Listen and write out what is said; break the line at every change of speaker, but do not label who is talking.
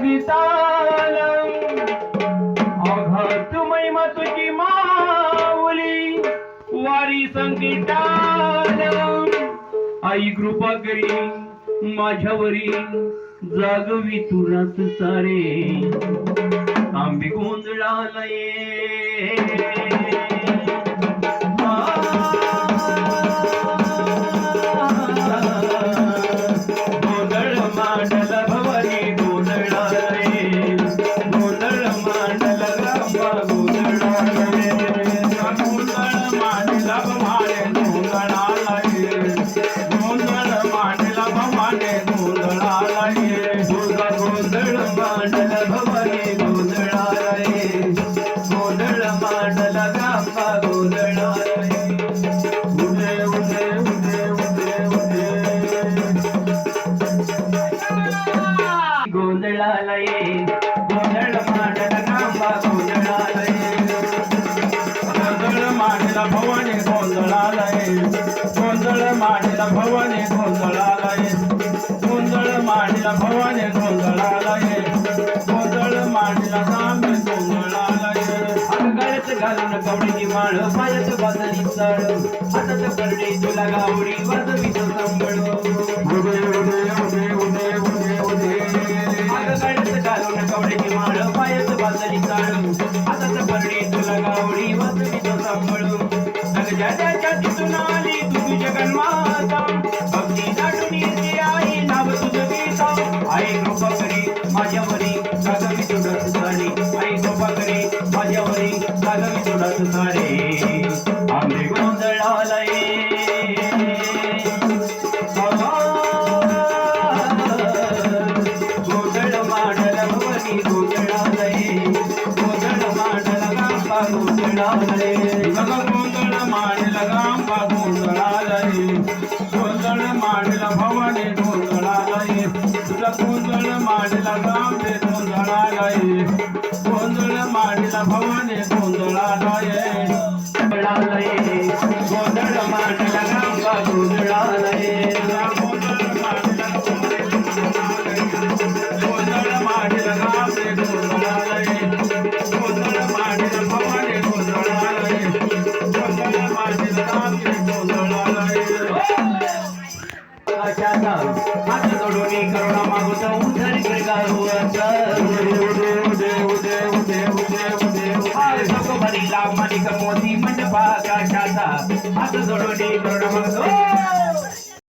विताल अघात महिमा तुझी माऊली वारी संकटाल आई कृपा करी माझ्यावरी जागवी तुरात सारे. आंबी गोंधळाला ये गोंधळालये दुर्गा गोंधळ मांडल भवानी गोंधळालये गोंधळ मांडल रामा गोंधळालये उदे उदे उदे उदे उदे गोंधळाला ये. गोंधळ मांडला गांबा गोंधळाला ये गोंधळ भवानी गोंधळाला ये गोंधळ भवानी गोंधळाला ये. गळ्यात घालून कवडीची माळ पायात बाजरी चाळ हातात करडे तुला गावडी वाजवी तो सांभाळ घालून कवडीची माळ पायात चाळ हातात तुला गावडी वाजवी तिथून आली जगन्माता भक्ती दाटून येते आई नाव तुझं गीता आई कृपा करी माझ्यावरी ধরে मांडला भवाने गोंधळालये गोंधळालये. गोंधळ मांडला गांबा गोंधळालये. गोंधळ मांडला गोंधळ मांडला गांबे गोंधळालये. गोंधळ मांडला भवाने गोंधळालये. गोंधळ मांडला गांबे गोंधळालये. अशा हात जोडून करुणा मागूचा उद्धरी करू प्रामाणिक मोती मंडपा काशाचा हात जोडून मग